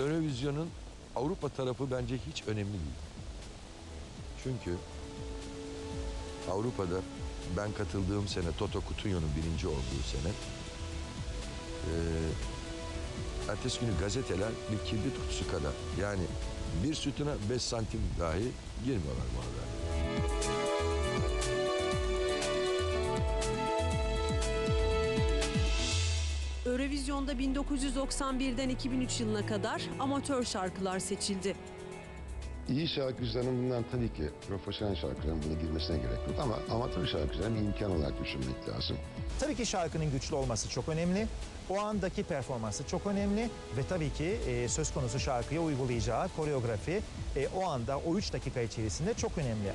Eurovision'un Avrupa tarafı bence hiç önemli değil. Çünkü Avrupa'da ben katıldığım sene Toto Cutugno'nun birinci olduğu sene eee ertesi günü gazeteler bir kibrit kutusu kadar yani bir sütuna 5 santim dahi girmiyorlar bu haberlere. Eurovision'da 1991'den 2003 yılına kadar amatör şarkılar seçildi. İyi şarkıcıların bundan tabii ki profesyonel şarkıcıların buna girmesine gerek yok ama amatör şarkıcıların bir imkan olarak düşünmek lazım. Tabii ki şarkının güçlü olması çok önemli. O andaki performansı çok önemli ve tabii ki e, söz konusu şarkıya uygulayacağı koreografi e, o anda o 3 dakika içerisinde çok önemli.